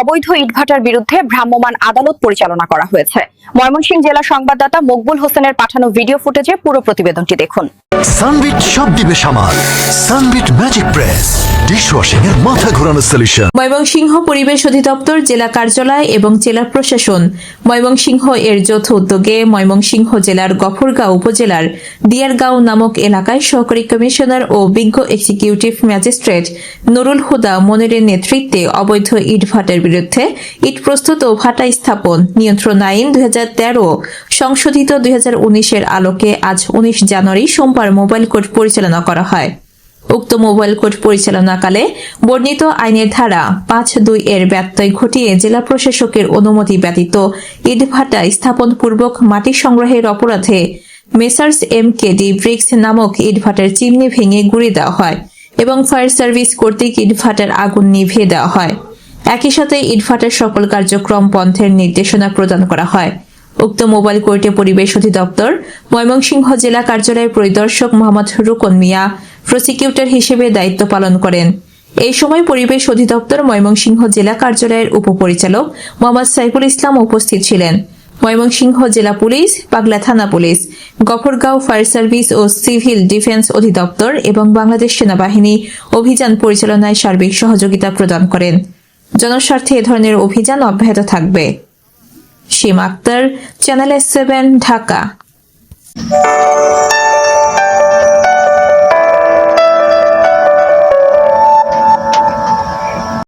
অবৈধ ইটভাটার বিরুদ্ধে ভ্রাম্যমান আদালত পরিচালনা করা হয়েছে। ময়মনসিংহ জেলা সংবাদদাতা মকবুল হোসেনের পাঠানো ভিডিও ফুটেজে পুরো প্রতিবেদনটি দেখুন। সানবিট সব দিবে সামাল। Sunbit magic press. ময়মনসিংহ পরিবেশ অধিদপ্তর জেলা কার্যালয় এবং জেলা প্রশাসন। ময়মনসিংহ এর যৌথ উদ্যোগে ময়মনসিংহ জেলার গফরগাঁও উপজেলার দিয়ারগাঁও নামক এলাকায় সহকারী কমিশনার ও বিজ্ঞ এক্সিকিউটিভ ম্যাজিস্ট্রেট নুরুল হুদা মনিরের নেতৃত্বে অবৈধ ইট ভাটার বিরুদ্ধে ইট প্রস্তুত ও ভাটা স্থাপন নিয়ন্ত্রণ আইন দুই হাজার তেরো, সংশোধিত দুই এর আলোকে আজ উনিশ জানুয়ারি সোমবার মোবাইল কোর্ট পরিচালনা করা হয়। উক্ত মোবাইল কোর্ট পরিচালনাকালে বর্ণিত আইনের ধারা পাঁচ দুই এর ব্যত্যয় ঘটিয়ে জেলা প্রশাসকের অনুমতি ব্যতীত ইটভাটা স্থাপন পূর্বক মাটি সংগ্রহের অপরাধে messrs M K D bricks নামক ইটভাটার চিমনি ভেঙে গুড়ি দেওয়া হয় এবং ফায়ার সার্ভিস কর্তৃক ইটভাটার আগুন নিভিয়ে দেওয়া হয়। একই সাথে ইটভাটার সকল কার্যক্রম বন্ধের নির্দেশনা প্রদান করা হয়। উক্ত মোবাইল কোর্টে পরিবেশ অধিদপ্তর ময়মনসিংহ জেলা কার্যালয়ের পরিদর্শক মোহাম্মদ রুকন মিয়া প্রসিকিউটর হিসেবে দায়িত্ব পালন করেন। এই সময় পরিবেশ অধিদপ্তর ময়মনসিংহ জেলা কার্যালয়ের উপপরিচালক মোহাম্মদ সাইফুল ইসলাম উপস্থিত ছিলেন। ময়মনসিংহ জেলা পুলিশ, পাগলা থানা পুলিশ, গফরগাঁও ফায়ার সার্ভিস ও সিভিল ডিফেন্স অধিদপ্তর এবং বাংলাদেশ সেনাবাহিনী অভিযান পরিচালনায় সার্বিক সহযোগিতা প্রদান করেন। জনস্বার্থে এ ধরনের অভিযান অব্যাহত থাকবে। সীম আক্তার, চ্যানেল সেভেন, ঢাকা।